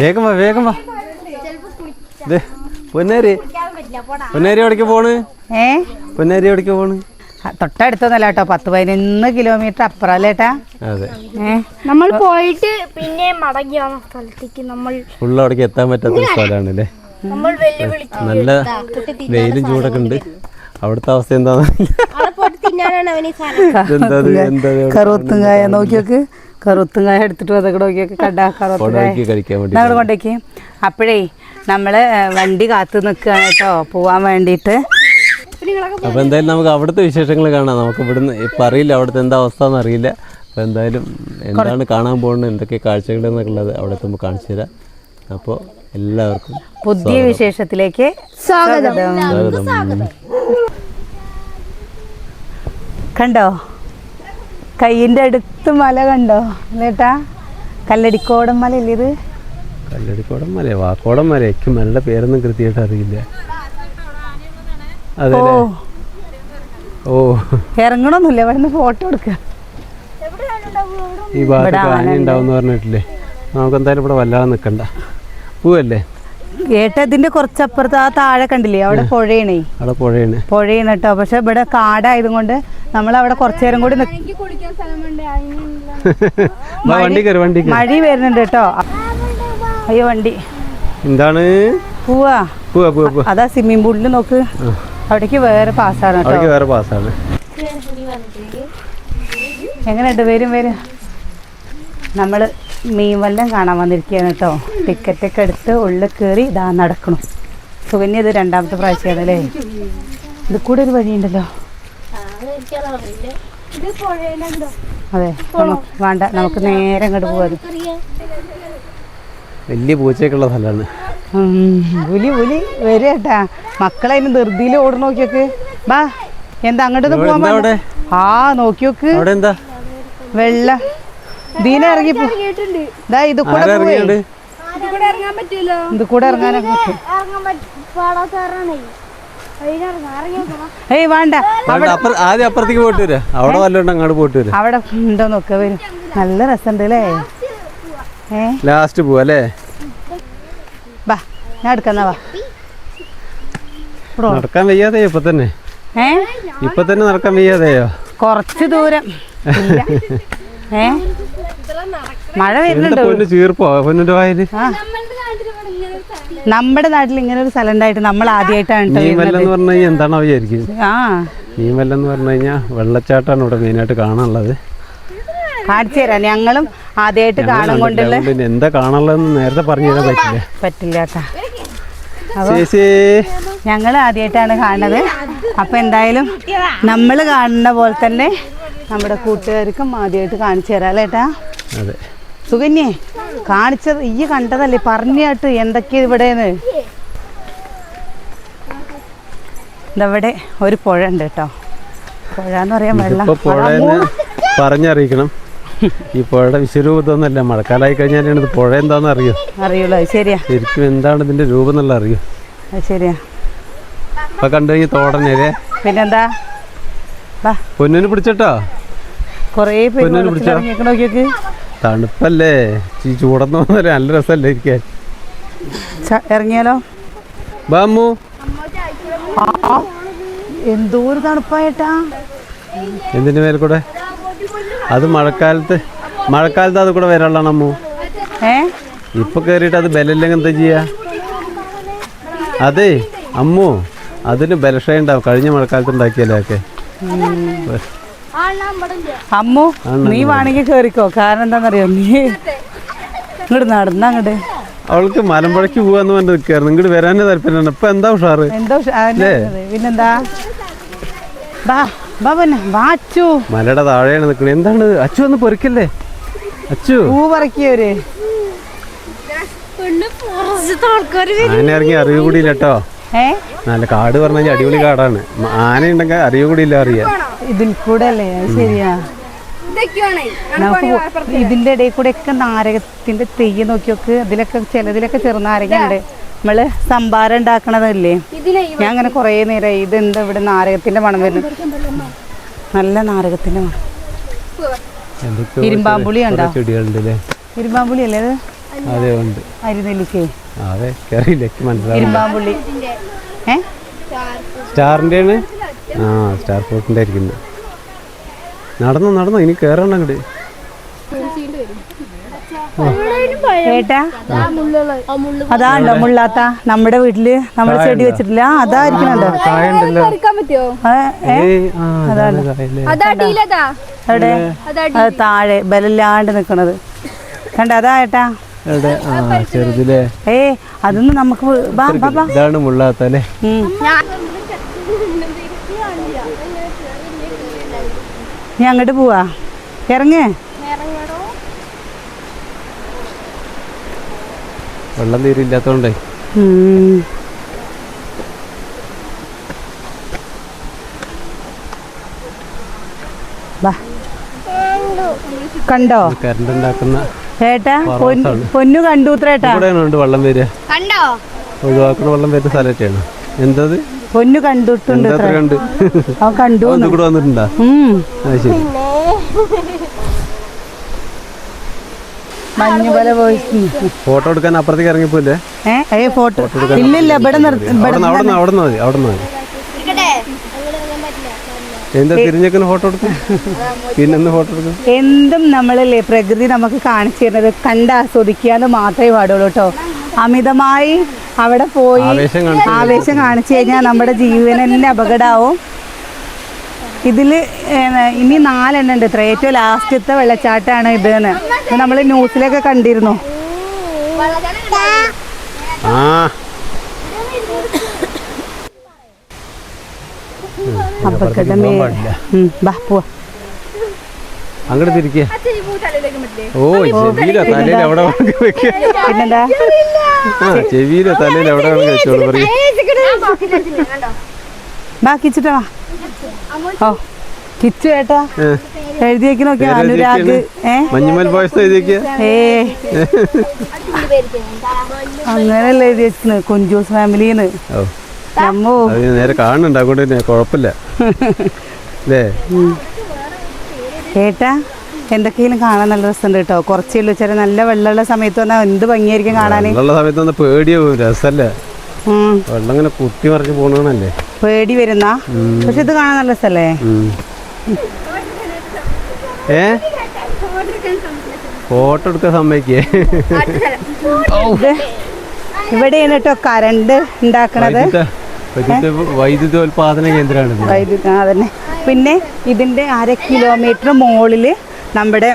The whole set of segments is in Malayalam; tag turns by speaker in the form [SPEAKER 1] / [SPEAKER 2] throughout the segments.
[SPEAKER 1] വേഗം വാ വേഗം വാ. പൊന്നേരി. പൊന്നേരി എവിടേക്ക് പോണ്?
[SPEAKER 2] ഏ?
[SPEAKER 1] പൊന്നേരി എവിടേക്ക് പോണ്?
[SPEAKER 2] തൊട്ടടുത്തൊന്നല്ല കേട്ടോ പത്ത് പതിനൊന്ന് കിലോമീറ്റർ അപ്പുറല്ലേട്ടാ
[SPEAKER 1] അതെ.
[SPEAKER 3] നമ്മൾ പോയിട്ട് പിന്നെ മടങ്ങി സ്ഥലത്തേക്ക് നമ്മൾ
[SPEAKER 1] എത്താൻ പറ്റാത്ത സ്ഥലമാണ് അല്ലേ? നല്ല വെയിലും ചൂടൊക്കെ ഉണ്ട്. അവിടുത്തെ അവസ്ഥ എന്താ നോക്കിയൊക്കെ
[SPEAKER 2] കറുത്തുങ്കായ നോക്കിയോക്ക്. കറുത്തുങ്കായ എടുത്തിട്ട് അതൊക്കെ നോക്കിയൊക്കെ കണ്ട കറുത്തുങ്കായ കൊണ്ടേക്ക്? അപ്പോഴേ നമ്മൾ വണ്ടി കാത്തു നിൽക്കുകയാണ് കേട്ടോ. പോവാൻ വേണ്ടിയിട്ട്.
[SPEAKER 1] അപ്പൊ എന്തായാലും നമുക്ക് അവിടുത്തെ വിശേഷങ്ങൾ കാണാം. നമുക്ക് ഇവിടുന്ന് ഇപ്പൊ അറിയില്ല അവിടുത്തെ എന്താ അവസ്ഥ എന്ന് അറിയില്ല. അപ്പൊ എന്തായാലും എന്താണ് കാണാൻ പോകുന്നത് എന്തൊക്കെ കാഴ്ചകൾ എന്നൊക്കെ ഉള്ളത് അവിടെ എത്തുമ്പോൾ കാണിച്ചു തരാം. അപ്പോൾ എല്ലാവർക്കും
[SPEAKER 2] പുതിയ വിശേഷത്തിലേക്ക് സ്വാഗതം.
[SPEAKER 1] സ്വാഗതം.
[SPEAKER 2] കണ്ടോ? കയ്യിന്റെ അടുത്ത് മല കണ്ടോ? അല്ലേട്ടാ കല്ലടിക്കോടൻ മല അല്ലേ ഇത്?
[SPEAKER 1] കല്ലടിക്കോടം മല വാക്കോടം മല എനിക്ക് മലയുടെ പേരൊന്നും കൃത്യമായിട്ട് അറിയില്ല. അതെ
[SPEAKER 2] ഓ. ഇറങ്ങണമൊന്നുമില്ല ഇവിടെ നിന്ന് ഫോട്ടോ എടുക്കുക
[SPEAKER 1] ഈ ഭാഗത്ത് ആന ഉണ്ടാവും പറഞ്ഞിട്ടില്ലേ? നമുക്ക് എന്തായാലും ഇവിടെ വല്ലാതെ നിൽക്കണ്ട പൂവല്ലേ?
[SPEAKER 2] ഏട്ടതിന്റെ കുറച്ചപ്പുറത്ത് ആ താഴെ കണ്ടില്ലേ അവിടെ പുഴയണേ.
[SPEAKER 1] അവിടെ പുഴയാണ്.
[SPEAKER 2] പുഴയാണ് കേട്ടോ പക്ഷെ ഇവിടെ കാടായതുകൊണ്ട് നമ്മൾ അവിടെ കുറച്ചു നേരം കൂടി
[SPEAKER 3] വേണ്ടേ
[SPEAKER 1] വണ്ടി
[SPEAKER 2] മഴ വരുന്നുണ്ട് കേട്ടോ അയ്യോ വണ്ടി.
[SPEAKER 1] എന്താണ്?
[SPEAKER 2] പോവാ.
[SPEAKER 1] പൂവാ പൂവാ
[SPEAKER 2] അതാ സ്വിമ്മിംഗ് പൂളിൽ നോക്ക്. അവിടേക്ക് വേറെ പാസ്സാണ് കേട്ടോ
[SPEAKER 1] വേറെ പാസ്സാണ്.
[SPEAKER 2] എങ്ങനെയുണ്ട് വരും വരും. നമ്മൾ മീൻവല്ലം കാണാൻ വന്നിരിക്കുകയാണ് കേട്ടോ. ടിക്കറ്റൊക്കെ എടുത്ത് ഉള്ളിൽ കയറി ഇതാ നടക്കണം. സുകന്യ ഇത് രണ്ടാമത്തെ പ്രാവശ്യമാണ് അല്ലേ? ഇത് കൂടെ ഒരു വഴിയുണ്ടല്ലോ. അതെ നമുക്ക് വേണ്ട നമുക്ക് നേരെ അങ്ങോട്ട് പോകാൻ
[SPEAKER 1] വലിയ പൂച്ചയൊക്കെ ഉള്ള സ്ഥലമാണ്
[SPEAKER 2] പുലി പുലി വരട്ടാ കേട്ടാ മക്കളെ അതിന് ധൃതിയിൽ ഓടി നോക്കിയോക്ക്. ബാ എന്താ അങ്ങോട്ട് പോകാൻ ആ
[SPEAKER 1] നോക്കിയോക്ക്.
[SPEAKER 2] വെള്ള. ദീന ഇറങ്ങി ഇത് കൂടെ
[SPEAKER 3] ഇത് കൂടെ ഇറങ്ങാൻ
[SPEAKER 2] ഇത് കൂടെ ഏയ് വേണ്ട.
[SPEAKER 1] ആദ്യം അപ്പുറത്തേക്ക് പോയിട്ട് വരാ അവിടെ അങ്ങോട്ട് പോയിട്ട് വരാം
[SPEAKER 2] അവിടെ ഉണ്ടോ നോക്ക വരും. നല്ല രസമുണ്ട് അല്ലേ?
[SPEAKER 1] ലാസ്റ്റ് പോവാ. അല്ലേ?
[SPEAKER 2] വാ ഞാൻ എടുക്കുന്ന വാ.
[SPEAKER 1] നടക്കാൻ വയ്യാതെയോ ഇപ്പൊ തന്നെ?
[SPEAKER 2] ഏ?
[SPEAKER 1] ഇപ്പൊ തന്നെ നടക്കാൻ വയ്യാതെയോ?
[SPEAKER 2] കുറച്ച് ദൂരം. ഏ? മഴ വരുന്നുണ്ട്? നമ്മുടെ നാട്ടിൽ ഇങ്ങനെ ഒരു സ്ഥലം ഉണ്ടായിട്ട് നമ്മൾ ആദ്യമായിട്ടാണ്
[SPEAKER 1] എന്താണോ വിചാരിക്കും.
[SPEAKER 2] ആ.
[SPEAKER 1] നീമല്ല എന്ന് പറഞ്ഞു കഴിഞ്ഞാൽ വെള്ളച്ചാട്ടമാണ് ഇവിടെ മെയിനായിട്ട് കാണാനുള്ളത്.
[SPEAKER 2] കാണിച്ചു തരാം. ഞങ്ങളും ആദ്യമായിട്ട് കാണാൻ കൊണ്ടുള്ള
[SPEAKER 1] എന്താ കാണാനുള്ളതെന്ന് നേരത്തെ പറഞ്ഞു തരാൻ പറ്റില്ല.
[SPEAKER 2] പറ്റില്ല കേട്ടാ.
[SPEAKER 1] ചേച്ചി
[SPEAKER 2] ഞങ്ങൾ ആദ്യമായിട്ടാണ് കാണുന്നത്. അപ്പം എന്തായാലും നമ്മൾ കാണുന്ന പോലെ തന്നെ നമ്മുടെ കൂട്ടുകാർക്കും ആദ്യമായിട്ട് കാണിച്ചു തരാം അല്ലേ ഏട്ടാ?
[SPEAKER 1] അതെ.
[SPEAKER 2] സുകന്യേ കാണിച്ചത് ഈ കണ്ടതല്ലേ? പറഞ്ഞാട്ട് എന്തൊക്കെയാ ഇവിടെന്ന്? ഇതവിടെ ഒരു പുഴ ഉണ്ട് കേട്ടോ. പുഴ എന്ന് പറയാൻ വെള്ളം
[SPEAKER 1] പറഞ്ഞറിയിക്കണം. ഈ പുഴയുടെ വിശ്വരൂപത്തൊന്നല്ല മഴക്കാലമായി കഴിഞ്ഞാലാണ് ഇത് പുഴ എന്താണെന്ന് അറിയോ?
[SPEAKER 2] അറിയുള്ളൂ ശരിയാ.
[SPEAKER 1] ശരിക്കും എന്താണ് ഇതിന്റെ രൂപം എന്നുള്ള അറിയോ?
[SPEAKER 2] ശരിയാ.
[SPEAKER 1] ഇപ്പൊ കണ്ടു കഴിഞ്ഞാൽ തോടനെ
[SPEAKER 2] പിന്നെന്താ?
[SPEAKER 1] പൊന്നിന് പിടിച്ചിട്ടോ?
[SPEAKER 2] കുറേ പേര്
[SPEAKER 1] തണുപ്പല്ലേ? ചൂടന്ന് നല്ല രസല്ലേ ഇരിക്കാൻ?
[SPEAKER 2] ഇറങ്ങിയാലോ?
[SPEAKER 1] ബാമു?
[SPEAKER 2] എന്തോരു എന്തോ ഒരു തണുപ്പായിട്ടാ.
[SPEAKER 1] എന്തിന്റെ മേലെ കൂടെ? അത് മഴക്കാലത്ത് മഴക്കാലത്ത് അത് കൂടെ വരാനുള്ളതാണ് അമ്മു?
[SPEAKER 2] ഏ?
[SPEAKER 1] ഇപ്പൊ കേറിയിട്ട് അത് ബലല്ലെങ്കിൽ എന്താ ചെയ്യാ? അതെ അമ്മു അതിന് ബലക്ഷയം ഉണ്ടാവും. കഴിഞ്ഞ മഴക്കാലത്ത് ഉണ്ടാക്കിയല്ലേ ഒക്കെ
[SPEAKER 2] അമ്മു നീ വേണമെങ്കിൽ കേറിക്കോ. കാരണം എന്താണെന്നറിയോ? നീ ഇങ്ങോട്ട് നടന്ന അങ്ങോട്ട്
[SPEAKER 1] അവൾക്ക് മലമ്പുഴയ്ക്ക് പോവാന്ന് പറഞ്ഞു നിൽക്കായിരുന്നു ഇങ്ങോട്ട് വരാനേ താല്പര്യമാണ് ഇപ്പൊ എന്താ ഉഷാറ്?
[SPEAKER 2] എന്താ പിന്നെന്താ?
[SPEAKER 1] മലയുടെ താഴെയാണ് നിൽക്കുന്നത്. എന്താണ്? അച്ചു ഒന്ന് പൊറിക്കല്ലേ? അച്ചു.
[SPEAKER 2] പൂ
[SPEAKER 1] ആന ഇറങ്ങി അറിവ് കൂടി ഇല്ല കേട്ടോ.
[SPEAKER 2] ഏ
[SPEAKER 1] നല്ല കാട് പറഞ്ഞ അടിപൊളി കാടാണ്. ആന ഉണ്ടെങ്കിൽ അറിയ കൂടി ഇല്ല അറിയാം.
[SPEAKER 2] ഇതിൽ കൂടെ അല്ലേ? ശരിയാ. നമുക്ക് ഇതിന്റെ ഇടയിൽ കൂടെ ഒക്കെ നാരകത്തിന്റെ തെയ്യം നോക്കി നോക്ക്. അതിലൊക്കെ ചിലതിലൊക്കെ ചെറുനാരക ഉണ്ട് നമ്മൾ സംഭാരം ഉണ്ടാക്കണതല്ലേ?
[SPEAKER 3] ഇതിനെ
[SPEAKER 2] ഞാൻ അങ്ങനെ കുറേ നേരമായി ഇതെന്താ ഇവിടെ നാരകത്തിന്റെ മണം വരുന്നത്? നല്ല നാരകത്തിന്റെ മണം. ഇരുമ്പാമ്പുളി ഉണ്ടോ? ഇരുമ്പാമ്പുളി അല്ലേ അത്
[SPEAKER 1] അതെ ഉണ്ട്.
[SPEAKER 2] അരിനെല്ലിക്കേ
[SPEAKER 1] അതെ സ്റ്റാറിന്റെ ആണ് ആ സ്റ്റാർ നടന്നു ആയിരിക്കുന്നത് നടന്നോ നടന്നോ ഇനി കയറണം അങ്ങോട്ട്
[SPEAKER 2] ഏട്ടാ
[SPEAKER 3] ആ. മുള്ളുള്ള ആ. മുള്ളു
[SPEAKER 2] അതാ ഉണ്ടോ മുള്ളാത്ത? നമ്മുടെ വീട്ടിൽ നമ്മൾ ചെടി വെച്ചിട്ടില്ല.
[SPEAKER 1] അതായിരിക്കും അതാണ്
[SPEAKER 2] താഴെ ബലല്ലാണ്ട് നിക്കണത്. കണ്ട അതാ ഏട്ടാ? ഏ അതൊന്നും നമുക്ക് ബാ ബാ ബാ.
[SPEAKER 1] ഇതാണ് മുള്ളാത്തല്ലേ
[SPEAKER 3] ഞാൻ
[SPEAKER 2] നീ അങ്ങോട്ട് പോവാ. ഇറങ്ങേ.
[SPEAKER 1] വെള്ളം
[SPEAKER 2] തീരില്ലാത്തോണ്ടേ. ബാ. കണ്ടോ.
[SPEAKER 1] കറണ്ട് ഉണ്ടാക്കുന്ന
[SPEAKER 2] ഏട്ടാ പൊന്നു പൊന്നു കണ്ടു
[SPEAKER 1] വെള്ളം വരിക.
[SPEAKER 3] കണ്ടോ?
[SPEAKER 1] ഒഴിവാക്കുന്ന വെള്ളം വരുന്ന സ്ഥലത്തെയാണ് എന്തത്?
[SPEAKER 2] പൊന്നു കണ്ടിട്ടുണ്ട്
[SPEAKER 1] കണ്ട്?
[SPEAKER 2] കണ്ടു
[SPEAKER 1] കൂടെ വന്നിട്ടുണ്ടാ? ശരി.
[SPEAKER 2] മഞ്ഞു പോലെ പോയി
[SPEAKER 1] ഫോട്ടോ എടുക്കാൻ അപ്പുറത്തേക്ക് ഇറങ്ങിപ്പോലെ
[SPEAKER 2] ഏ ഫോട്ടോ. ഇല്ലില്ല ഇവിടെ നിർത്തി
[SPEAKER 1] അവിടെ അവിടെ അവിടെ നിന്ന് മതി അവിടെ നിന്ന് മതി
[SPEAKER 3] ഇരിക്കട്ടെ അങ്ങോട്ട് വരാൻ പറ്റില്ല
[SPEAKER 1] എന്താ തിരിഞ്ഞേക്കുന്ന ഫോട്ടോ എടുക്കും. പിന്നെന്ന് ഫോട്ടോ എടുക്കും?
[SPEAKER 2] എന്തും നമ്മളല്ലേ പ്രകൃതി നമുക്ക് കാണിച്ചു തരുന്നത് കണ്ട് ആസ്വദിക്കുക എന്ന് മാത്രമേ പാടുള്ളൂ കേട്ടോ. അമിതമായി അവിടെ പോയി
[SPEAKER 1] ആവേശം കാണിച്ചു
[SPEAKER 2] കഴിഞ്ഞാൽ നമ്മുടെ ജീവൻ തന്നെ അപകടമാവും. ഇതിൽ ഇനി നാലെണ്ണം ഉണ്ട് ഇത്ര. ഏറ്റവും ലാസ്റ്റത്തെ വെള്ളച്ചാട്ടമാണ് ഇത് എന്ന്. നമ്മൾ ന്യൂസിലൊക്കെ കണ്ടിരുന്നു.
[SPEAKER 1] ആ.
[SPEAKER 2] ബാ പോവാ.
[SPEAKER 1] അങ്ങോട്ട് തിരിക്കുക
[SPEAKER 3] തലയിലേക്ക് പറ്റില്ലേ
[SPEAKER 1] ഓ ചെവിയിലോ തലയിൽ എവിടെ വേണമെങ്കിൽ വെക്കുക
[SPEAKER 2] പിന്നെന്താ?
[SPEAKER 1] ആ ചെവിയിലോ തലയിൽ എവിടെ വേണമെങ്കിൽ വെച്ചോളൂ പറയും.
[SPEAKER 3] കണ്ടോ?
[SPEAKER 2] ബാ കിച്ചിട്ടാ വാ. ഓ കിച്ചു ഏട്ടാ എഴുതി വെക്ക് നോക്കി
[SPEAKER 1] പേര് എഴുതി
[SPEAKER 2] അനുരാഗ്
[SPEAKER 1] മഞ്ഞുമൽ ബോയ്സ് എഴുതിക്കുക
[SPEAKER 2] ഏ. അങ്ങനെയല്ല എഴുതി കുഞ്ചൂസ് ഫാമിലിന്ന്.
[SPEAKER 1] അത്. നേരെ കാണുന്നുണ്ട്. അതുകൊണ്ട് തന്നെ കുഴപ്പമില്ല. അല്ലേ
[SPEAKER 2] ഏട്ടാ എന്തൊക്കെയും കാണാൻ നല്ല രസമുണ്ട് കേട്ടോ. കുറച്ചുള്ളൂ ചില നല്ല വെള്ളമുള്ള സമയത്ത് വന്നാൽ എന്ത് ഭംഗിയായിരിക്കും കാണാൻ?
[SPEAKER 1] വെള്ളമുള്ള സമയത്ത് വന്നാൽ പേടിയാവും രസമല്ലേ? വെള്ളം ഇങ്ങനെ കുത്തി മറിച്ച് പോകണല്ലേ
[SPEAKER 2] പേടി വരുന്ന? പക്ഷെ ഇത് കാണാൻ നല്ല രസല്ലേ
[SPEAKER 1] ഏ? ഫോട്ടോ എടുക്കാൻ സമ്മതിക്കേ?
[SPEAKER 2] ഇവിടെയാണ് കേട്ടോ കരണ്ട് ഉണ്ടാക്കണത്.
[SPEAKER 1] വൈദ്യുതോൽപാദന കേന്ദ്രമാണ്
[SPEAKER 2] വൈദ്യുതി അതന്നെ. തന്നെ പിന്നെ ഇതിന്റെ അര കിലോമീറ്റർ മുകളിൽ നമ്മുടെ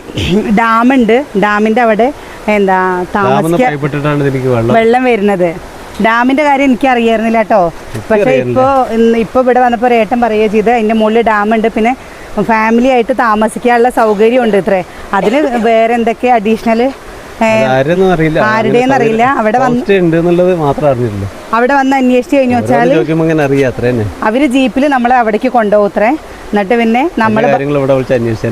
[SPEAKER 2] ഡാമുണ്ട്. ഡാമിന്റെ അവിടെ എന്താ താമസിക്കാൻ
[SPEAKER 1] വെള്ളം
[SPEAKER 2] വരുന്നത്. ഡാമിന്റെ കാര്യം എനിക്ക് അറിയായിരുന്നില്ല കേട്ടോ പക്ഷെ ഇപ്പോൾ ഇപ്പോൾ ഇവിടെ വന്നപ്പോൾ ഏട്ടൻ പറയുകയോ ചെയ്ത് അതിന്റെ മുകളിൽ ഡാമുണ്ട്. പിന്നെ ഫാമിലി ആയിട്ട് താമസിക്കാനുള്ള സൗകര്യം ഉണ്ട് ഇത്രേ. അതിന് വേറെ എന്തൊക്കെ അഡീഷണൽ ആരുടെയെന്ന് അറിയില്ല. അവിടെ അവിടെ വന്ന് അന്വേഷിച്ച് കഴിഞ്ഞു വെച്ചാൽ അവർ ജീപ്പിൽ നമ്മളെ അവിടേക്ക് കൊണ്ടുപോകത്രേ എന്നിട്ട് പിന്നെ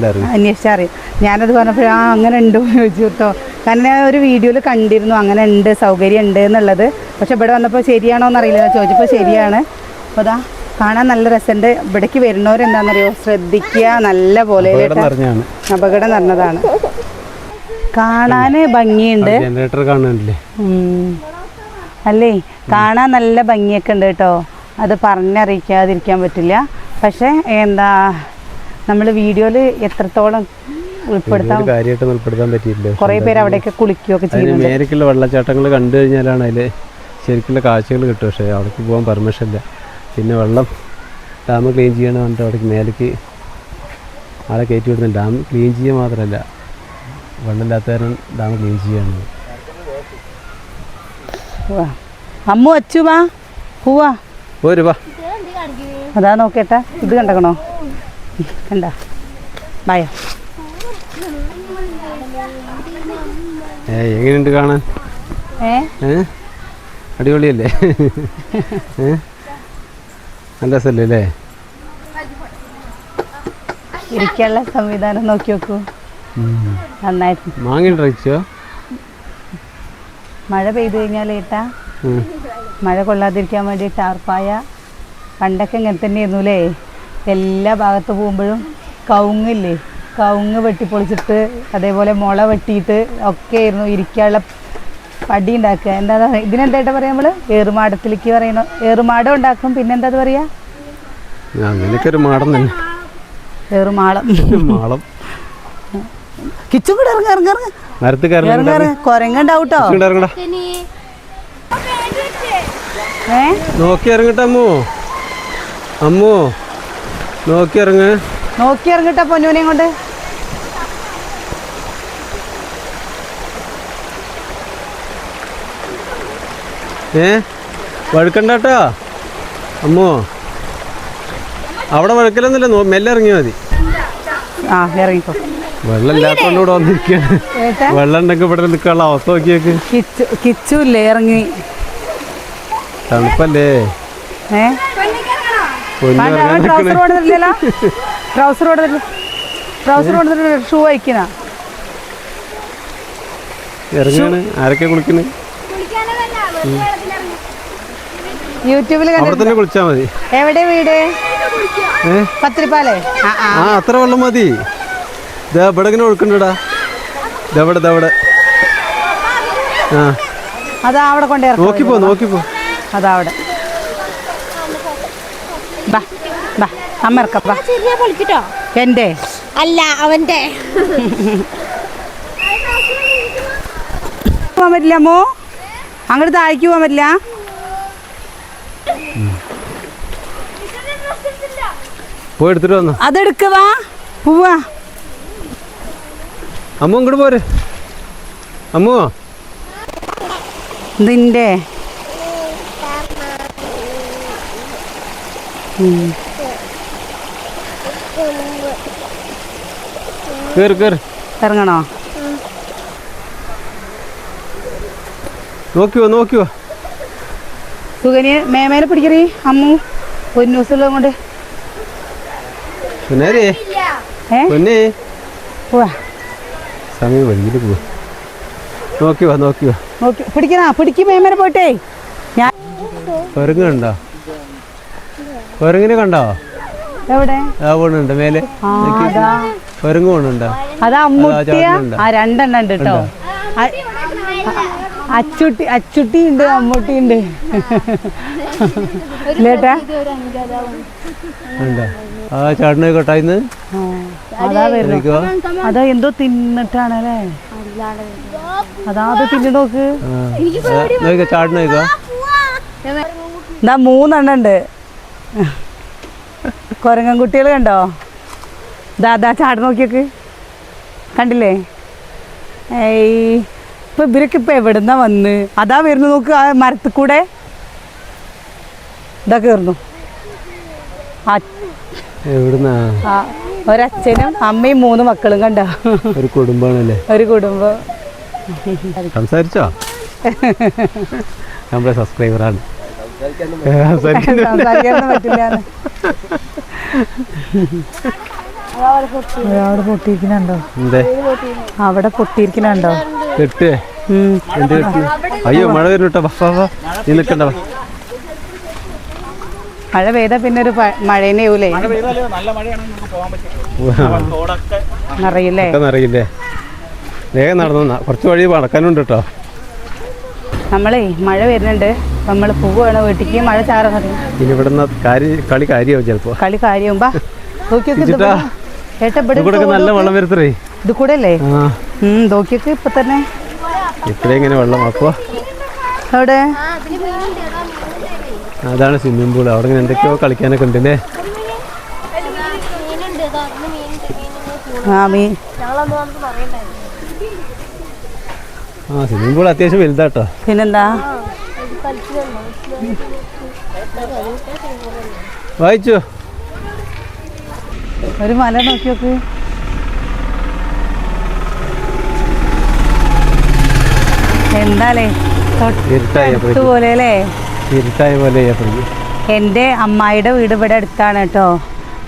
[SPEAKER 1] അറിയും.
[SPEAKER 2] അന്വേഷിച്ചറിയും ഞാനത് പറഞ്ഞപ്പോൾ ആ അങ്ങനെ ഉണ്ടോ എന്ന് ചോദിച്ചു കേട്ടോ. കാരണം ഞാൻ ഒരു വീഡിയോയിൽ കണ്ടിരുന്നു അങ്ങനെ ഉണ്ട് സൗകര്യം ഉണ്ട് എന്നുള്ളത്. പക്ഷെ ഇവിടെ വന്നപ്പോൾ ശരിയാണോ എന്നറിയില്ല. ചോദിച്ചപ്പോൾ ശരിയാണ്. അപ്പോൾ അതാ കാണാൻ നല്ല രസമുണ്ട്. ഇവിടേക്ക് വരുന്നവരെന്താണെന്നറിയോ ശ്രദ്ധിക്കുക നല്ല പോലെ അപകടം നടന്നതാണ് കാണാൻ ഭംഗിയുണ്ട്.
[SPEAKER 1] ജനറേറ്റർ
[SPEAKER 2] കാണാനില്ലേ അല്ലേ? കാണാൻ നല്ല ഭംഗിയൊക്കെ ഉണ്ട് കേട്ടോ. അത് പറഞ്ഞറിയിക്കാതിരിക്കാൻ പറ്റില്ല. പക്ഷേ എന്താ നമ്മൾ വീഡിയോയിൽ എത്രത്തോളം ഉൾപ്പെടുത്താൻ
[SPEAKER 1] കാര്യമായിട്ട് ഉൾപ്പെടുത്താൻ പറ്റിയില്ല
[SPEAKER 2] കുറേ പേര് അവിടെയൊക്കെ കുളിക്കുകയൊക്കെ ചെയ്യുന്നുണ്ട്.
[SPEAKER 1] മേലേക്കുള്ള വെള്ളച്ചാട്ടങ്ങൾ കണ്ടു കഴിഞ്ഞാലാണ് അതിൽ ശരിക്കുള്ള കാഴ്ചകൾ കിട്ടും പക്ഷേ അവിടേക്ക് പോകാൻ പെർമിഷൻ ഇല്ല. പിന്നെ വെള്ളം ഡാം ക്ലീൻ ചെയ്യണമെന്നിട്ട് അവിടേക്ക് മേലേക്ക് ആളെ കയറ്റി വിടുന്നില്ല. ഡാം ക്ലീൻ ചെയ്യുക മാത്രമല്ല. വെള്ളമില്ലാത്ത കാരണം ഡാം ക്ലീൻ ചെയ്യാണ്.
[SPEAKER 2] അമ്മു അച്ചു വാ. പോവാ.
[SPEAKER 1] പോരു വാ.
[SPEAKER 2] അതാ നോക്കേട്ടാ. ഇത് കണ്ടക്കണോ? കണ്ട. ബായോ.
[SPEAKER 1] എങ്ങനെയുണ്ട് കാണാൻ? അടിപൊളിയല്ലേ? നല്ല രസമല്ലേ
[SPEAKER 2] ഇരിക്കാനുള്ള സംവിധാനം നോക്കി നോക്കൂ. നന്നായിട്ട്
[SPEAKER 1] മാങ്ങ കഴിച്ചോ
[SPEAKER 2] മഴ പെയ്തു കഴിഞ്ഞാൽ ഏട്ടാ? മഴ കൊള്ളാതിരിക്കാൻ വേണ്ടി ടാർപ്പായ. പണ്ടൊക്കെ ഇങ്ങനെ തന്നെയായിരുന്നു അല്ലേ എല്ലാ ഭാഗത്ത് പോകുമ്പോഴും കവുങ്ങില്ലേ? കവുങ്ങ് വെട്ടിപ്പൊളിച്ചിട്ട് അതേപോലെ മുള വെട്ടിയിട്ട് ഒക്കെ ആയിരുന്നു ഇരിക്കാനുള്ള പടി ഉണ്ടാക്കുക. എന്താ ഇതിനെന്തായിട്ട് പറയാ നമ്മൾ? ഏറുമാടത്തിലേക്ക് പറയണ ഏറുമാടം ഉണ്ടാക്കും. പിന്നെന്താ പറയാ? ഏറുമാളം.
[SPEAKER 1] മാളം.
[SPEAKER 2] കിച്ചും കൂടെ ഇറങ്ങ ഇറങ്ങ ഇറങ്ങ. ഇറങ്ങ ഇറങ്ങ. കുരങ്ങണ്ടാവൂട്ടോ
[SPEAKER 1] നോക്കി ഇറങ്ങട്ടെ അമ്മു. അമ്മു നോക്കി ഇറങ്ങ.
[SPEAKER 2] നോക്കി ഇറങ്ങട്ടെ പൊന്നൂനെ കൊണ്ട്.
[SPEAKER 1] ഏ? വഴുക്കണ്ടാട്ടോ? അമ്മോ. അവിടെ വഴുക്കലൊന്നുമില്ല മെല്ലെ ഇറങ്ങിയാൽ മതി.
[SPEAKER 2] ആ ഇറങ്ങിക്കോ.
[SPEAKER 1] വെള്ളം ഇല്ലാത്തോണ്ട് ഇവിടെ വെള്ളം ഉണ്ടെങ്കിൽ ഇവിടെ നിൽക്കാനുള്ള അവസ്ഥ നോക്കിയേക്ക്.
[SPEAKER 2] കിച്ചു ഇല്ലേ ഇറങ്ങി?
[SPEAKER 1] തണുപ്പല്ലേ?
[SPEAKER 2] ട്രൗസർ ട്രൗസർ ഷൂ
[SPEAKER 1] ഇറങ്ങാണ്. ആരൊക്കെ കുളിക്കുന്നത്
[SPEAKER 2] യൂട്യൂബിൽ
[SPEAKER 1] തന്നെ കുളിച്ചാ മതി.
[SPEAKER 2] എവിടെ വീട്? പത്തിരിപ്പാലേ? ആ
[SPEAKER 1] അത്ര വെള്ളം മതി. ഇതാ ഇവിടെ ഇങ്ങനെ ഒഴുക്കണ്ടടാ ഇതവിടെ ഇതവിടെ ആ.
[SPEAKER 2] അതാ അവിടെ കൊണ്ടേ
[SPEAKER 1] നോക്കിപ്പോ നോക്കിപ്പോ
[SPEAKER 2] അതാ അവിടെ. ബാ ബാ അമ്മ ഇറക്കാം ബാ.
[SPEAKER 3] ചെറിയ പൊളിക്കട്ടോ അല്ല അവന്റെ.
[SPEAKER 2] പോവാൻ പറ്റില്ല അമ്മോ? അങ്ങോട്ട് താഴേക്ക് പോവാൻ പറ്റില്ല?
[SPEAKER 1] പോയി എടുത്തിട്ട് വന്നു.
[SPEAKER 2] അതെടുക്കവാ പോവാ.
[SPEAKER 1] അമ്മ ഇങ്ങോട്ട് പോരെ. അമ്മോ.
[SPEAKER 2] ഇതിന്റെ
[SPEAKER 1] കേറ് കേറ്.
[SPEAKER 2] ഇറങ്ങണോ?
[SPEAKER 1] നോക്കിയോ നോക്കിയോ
[SPEAKER 2] സുഖനി മേമേനെ പിടിക്കറി അമ്മു. ഒരു ന്യൂസുള്ളത് കൊണ്ട്.
[SPEAKER 1] പൊന്നേരേ
[SPEAKER 2] ഏ?
[SPEAKER 1] പൊന്നേ
[SPEAKER 2] പോവാ
[SPEAKER 1] സമയം വൈകിട്ട് പോവാ നോക്കി വാ നോക്കി വാ.
[SPEAKER 2] നോക്കി പിടിക്കണ പിടിക്ക് മേമരെ പോട്ടെ ഞാൻ
[SPEAKER 1] കുരങ്ങ് കണ്ടോ? കുരങ്ങിനെ കണ്ടോ?
[SPEAKER 2] എവിടെ?
[SPEAKER 1] ആ പോണുണ്ട് മേലെ. കുരങ്ങ് പോണുണ്ടോ
[SPEAKER 2] അതാ. അമ്മുട്ടിയ ആ രണ്ടെണ്ണം ഉണ്ട് കേട്ടോ അച്ചുട്ടി അച്ചുട്ടി ഉണ്ട് അമ്മൂട്ടി ഉണ്ട് ഇല്ലേട്ടാ?
[SPEAKER 1] ഉണ്ടോ ആ ചേട്ടനെ കേട്ടോ ഇന്ന്?
[SPEAKER 2] ആ, അതാ എന്തോ തിന്നിട്ടാണല്ലേ? അതാ അത് തിന്നു നോക്ക്. ഇതാ മൂന്നെണ്ണം ഉണ്ട്. കുരങ്ങൻ കുട്ടികൾ കണ്ടോ? ദാദാ അതാ ചാട് നോക്കിയൊക്കെ. കണ്ടില്ലേ? ഏയ് ഇപ്പൊ ഇവരൊക്കെ ഇപ്പൊ എവിടുന്നാ വന്ന്? അതാ വരുന്നു നോക്ക് ആ മരത്തിൽ കൂടെ ഇതാ കയറുന്നു ആ
[SPEAKER 1] എവിടുന്നാ?
[SPEAKER 2] ആ, ഒരച്ഛനും അമ്മയും മൂന്ന് മക്കളും കണ്ട?
[SPEAKER 1] ഒരു കുടുംബമാണല്ലേ?
[SPEAKER 2] ഒരു കുടുംബം.
[SPEAKER 1] സംസാരിച്ചോ? നമ്മുടെ സബ്സ്ക്രൈബറാണ്
[SPEAKER 2] അവിടെ പൊട്ടിയിരിക്കുന്നുണ്ടോ? അവിടെ പൊട്ടിയിരിക്കുന്നുണ്ടോ?
[SPEAKER 1] കെട്ട്? അയ്യോ മഴ വരുന്നു കേട്ടോ വാ വാ. നീ നിൽക്കണ്ട
[SPEAKER 2] മഴ പെയ്താൽ പിന്നെ ഒരു മഴേനെയൂലേ
[SPEAKER 1] നിറയില്ലേ? വേഗം നടന്നു കുറച്ച് വഴി നടക്കാനുണ്ട് കേട്ടോ.
[SPEAKER 2] നമ്മളേ മഴ വരുന്നുണ്ട്. നമ്മൾ പോവുകയാണ് വീട്ടിലേക്ക് മഴ ചാറുന്ന
[SPEAKER 1] ഇനി ഇവിടുന്ന് കളി കാര്യമാവും ചിലപ്പോ.
[SPEAKER 2] കളി
[SPEAKER 1] കാര്യമാവുമ്പോ നല്ല വെള്ളം വരുത്തേ
[SPEAKER 2] ഇത് കൂടെ അല്ലേ നോക്കിയൊക്കെ ഇപ്പൊ തന്നെ.
[SPEAKER 1] ഇത്രയും ഇങ്ങനെ വെള്ളം. അപ്പോ?
[SPEAKER 2] അവിടെ?
[SPEAKER 1] അതാണ് സ്വിമ്മിംഗ് പൂൾ അവിടെ ഇങ്ങനെ എന്തൊക്കെയോ കളിക്കാനൊക്കെ ഉണ്ട് അല്ലേ
[SPEAKER 2] ആ
[SPEAKER 1] സ്വിമ്മിംഗ് പൂൾ അത്യാവശ്യം വലുതാട്ടോ.
[SPEAKER 2] പിന്നെന്താ?
[SPEAKER 1] വായിച്ചോ?
[SPEAKER 2] ഒരു മല നോക്കി നോക്ക് എന്താലേ?
[SPEAKER 1] ഇരുട്ടായി
[SPEAKER 2] പോലെ അല്ലേ
[SPEAKER 1] ഇരുട്ടായ പോലെ
[SPEAKER 2] എന്റെ അമ്മായിയുടെ വീട് ഇവിടെ അടുത്താണ് കേട്ടോ.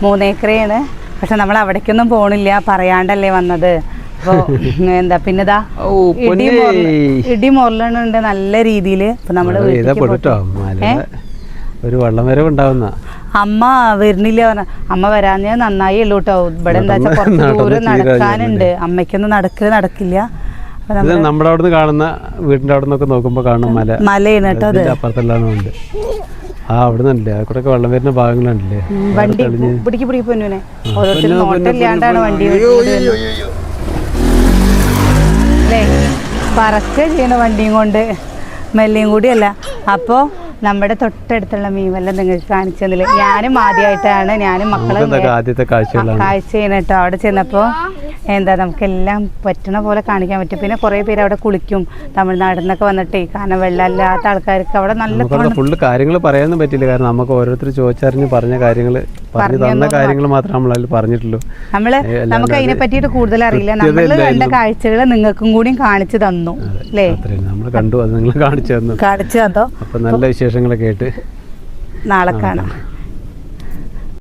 [SPEAKER 2] മൂന്നേക്കറയാണ് പക്ഷെ നമ്മൾ അവിടേക്കൊന്നും പോണില്ല. പറയാണ്ടല്ലേ വന്നത്. അപ്പോൾ എന്താ
[SPEAKER 1] പിന്നെതാ?
[SPEAKER 2] ഇടി ഇടി നല്ല രീതിയിൽ.
[SPEAKER 1] നമ്മൾ ഒരു വെള്ളം വരെ ഉണ്ടാവുന്ന.
[SPEAKER 2] അമ്മ വരുന്നില്ല അമ്മ വരാഞ്ഞ നന്നായി ഉള്ളൂ കേട്ടോ. ഇവിടെ എന്താ വെച്ചാൽ കുറച്ച് ദൂരം നടക്കാനുണ്ട്. അമ്മയ്ക്കൊന്നും നടക്കൽ നടക്കില്ല.
[SPEAKER 1] ഇത് നമ്മുടെ അവിടുന്ന് കാണുന്ന വീടിന്റെ അവിടെ നിന്നൊക്കെ നോക്കുമ്പോൾ കാണുന്ന മല.
[SPEAKER 2] മലയാണ് കേട്ടോ അത്.
[SPEAKER 1] ഇതിന്റെ അപ്പുറത്തെല്ലാം ഉണ്ട്. ആ അവിടെ നിന്നല്ലേ ആ വെള്ളം വള്ളം വരുന്ന ഭാഗങ്ങളുണ്ടല്ലേ?
[SPEAKER 2] വണ്ടി പിടിക്ക് പിടിക്ക് പൊന്നുനെ ഓരോരുത്തരും നോട്ടമില്ലാണ്ടാണ് വണ്ടി. അല്ലേ? പറക്ക ചെയ്യണ വണ്ടിയും കൊണ്ട് മെല്ലയും കൂടിയല്ല. അപ്പോ നമ്മുടെ തൊട്ടടുത്തുള്ള മീമെല്ലാം നിങ്ങൾക്ക് കാണിച്ചു തന്നില്ല? ഞാനും ആദ്യമായിട്ടാണ് ഞാനും മക്കളും കാഴ്ച ചെയ്യണം കേട്ടോ. അവിടെ ചെന്നപ്പോൾ എന്താ നമുക്കെല്ലാം പറ്റണ പോലെ കാണിക്കാൻ പറ്റും. പിന്നെ കുറേ പേര് അവിടെ കുളിക്കും. തമിഴ്നാട്ടിൽ നിന്നൊക്കെ വന്നിട്ടേ കാരണം വെള്ളമില്ലാത്ത ആൾക്കാർക്ക് അവിടെ നല്ല
[SPEAKER 1] ഫുള്ള് കാര്യങ്ങൾ പറയാനൊന്നും പറ്റില്ല കാരണം നമുക്ക് ഓരോരുത്തർ ചോദിച്ചറിഞ്ഞ് പറഞ്ഞ കാര്യങ്ങൾ പറഞ്ഞു തന്ന കാര്യങ്ങൾ മാത്രമേ അതിൽ പറഞ്ഞിട്ടുള്ളൂ.
[SPEAKER 2] നമ്മൾ നമുക്ക് അതിനെ പറ്റിയിട്ട് കൂടുതൽ അറിയില്ല. നമ്മൾ കണ്ട കാഴ്ചകൾ നിങ്ങൾക്കും കൂടി കാണിച്ചു തന്നു. അല്ലേ?
[SPEAKER 1] നമ്മൾ കണ്ടു അത് നിങ്ങൾ കാണിച്ചു തന്നു.
[SPEAKER 2] കാണിച്ചു തന്നോ.
[SPEAKER 1] അപ്പൊ നല്ല വിശേഷങ്ങളൊക്കെ ആയിട്ട്
[SPEAKER 2] നാളെ കാണാം.